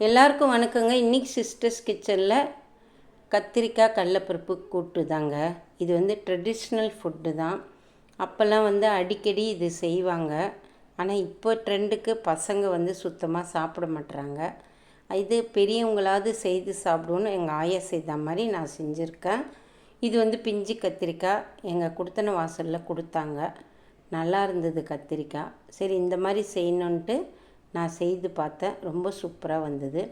எல்லாருக்கும் வணக்கங்க. இன்றைக்கி சிஸ்டர்ஸ் கிச்சனில் கத்திரிக்காய் கடலப்பருப்பு கூட்டு தாங்க. இது வந்து ட்ரெடிஷ்னல் ஃபுட்டு தான். அப்போல்லாம் வந்து அடிக்கடி இது செய்வாங்க. ஆனால் இப்போ ட்ரெண்டுக்கு பசங்க வந்து சுத்தமாக சாப்பிட மாட்டுறாங்க இது பெரியவங்களாவது செய்து சாப்பிடுவோன்னு எங்கள் ஆயா செய்த மாதிரி நான் செஞ்சுருக்கேன். இது வந்து பிஞ்சு கத்திரிக்காய் எங்கள் கொடுத்தன வாசலில் கொடுத்தாங்க. நல்லா இருந்தது கத்திரிக்காய். சரி இந்த மாதிரி செய்யணுன்ட்டு நான் செய்து பார்த்தேன். ரொம்ப சூப்பராக வந்தது.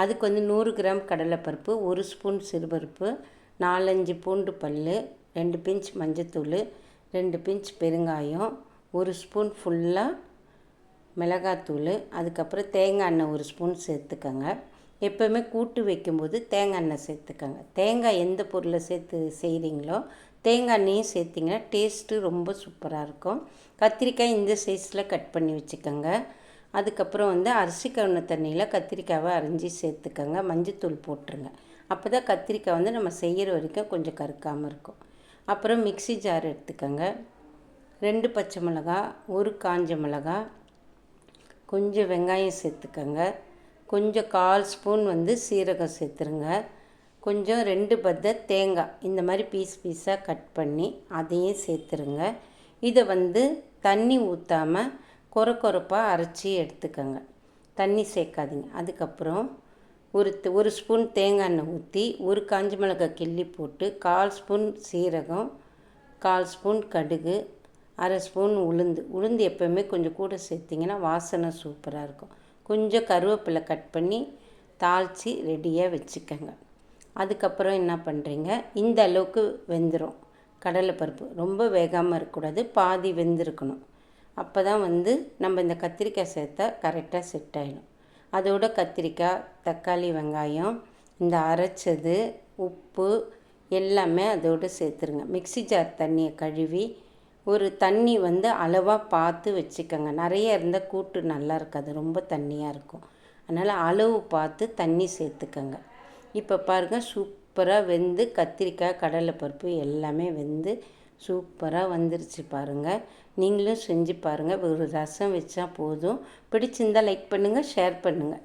அதுக்கு வந்து நூறு கிராம் கடலைப்பருப்பு ஒரு ஸ்பூன் சிறுபருப்பு நாலஞ்சு பூண்டு பல் ரெண்டு பிஞ்ச் மஞ்சத்தூள் ரெண்டு பிஞ்ச் பெருங்காயம் ஒரு ஸ்பூன் ஃபுல்லாக மிளகாத்தூள் அதுக்கப்புறம் தேங்காய் எண்ணெய் ஒரு ஸ்பூன் சேர்த்துக்கோங்க. எப்போவுமே கூட்டு வைக்கும்போது தேங்காய் எண்ணெய் சேர்த்துக்கோங்க. தேங்காய் எந்த பொருளை சேர்த்து செய்கிறீங்களோ தேங்காய் எண்ணெயும் சேர்த்திங்கன்னா டேஸ்ட்டு ரொம்ப சூப்பராக இருக்கும். கத்திரிக்காய் இந்த சைஸில் கட் பண்ணி வச்சுக்கோங்க. அதுக்கப்புறம் வந்து அரிசி கவுன தண்ணியில் கத்திரிக்காவை அரிஞ்சு சேர்த்துக்கோங்க. மஞ்சத்தூள் போட்டுருங்க. அப்போ தான் கத்திரிக்காய் வந்து நம்ம செய்கிற வரைக்கும் கொஞ்சம் கருக்காமல் இருக்கும். அப்புறம் மிக்சி ஜார் எடுத்துக்கோங்க. ரெண்டு பச்சை மிளகா ஒரு காஞ்ச மிளகா கொஞ்சம் வெங்காயம் சேர்த்துக்கோங்க. கொஞ்சம் கால் ஸ்பூன் வந்து சீரகம் சேர்த்துருங்க. கொஞ்சம் ரெண்டு பத்த தேங்காய் இந்த மாதிரி பீஸ் பீஸாக கட் பண்ணி அதையும் சேர்த்துருங்க. இதை வந்து தண்ணி ஊற்றாமல் கொர கொரப்பாக அரைச்சி எடுத்துக்கோங்க. தண்ணி சேர்க்காதீங்க. அதுக்கப்புறம் ஒரு ஒரு ஸ்பூன் தேங்காய் எண்ணெய் ஊற்றி ஒரு காஞ்சி மிளகாய் கிள்ளி போட்டு கால் ஸ்பூன் சீரகம் கால் ஸ்பூன் கடுகு அரை ஸ்பூன் உளுந்து. உளுந்து எப்போவுமே கொஞ்சம் கூட சேர்த்திங்கன்னா வாசனை சூப்பராக இருக்கும். கொஞ்சம் கருவேப்பிலை கட் பண்ணி தாளித்து ரெடியாக வச்சுக்கோங்க. அதுக்கப்புறம் என்ன பண்ணுறீங்க இந்த அளவுக்கு வெந்துடும் கடலைப்பருப்பு ரொம்ப வேகாமல் இருக்கக்கூடாது. பாதி வெந்திருக்கணும். அப்போ தான் வந்து நம்ம இந்த கத்திரிக்காய் சேர்த்தா கரெக்டாக செட் ஆகிடும் அதோட கத்திரிக்காய் தக்காளி வெங்காயம் இந்த அரைச்சது உப்பு எல்லாமே அதோடு சேர்த்துருங்க. மிக்சி ஜார் தண்ணியை கழுவி ஒரு தண்ணி வந்து அளவாக பார்த்து வச்சுக்கோங்க. நிறைய இருந்தால் கூட்டு நல்லா இருக்காது ரொம்ப தண்ணியாக இருக்கும். அதனால் அளவு பார்த்து தண்ணி சேர்த்துக்கோங்க. இப்போ பாருங்கள் சூப்பராக வெந்து கத்திரிக்காய் கடலைப்பருப்பு எல்லாமே வெந்து சூப்பராக வந்துருச்சு பாருங்கள் நீங்களும் செஞ்சு பாருங்கள் ஒரு ரசம் வச்சா போதும். பிடிச்சிருந்தால் லைக் பண்ணுங்கள் ஷேர் பண்ணுங்கள்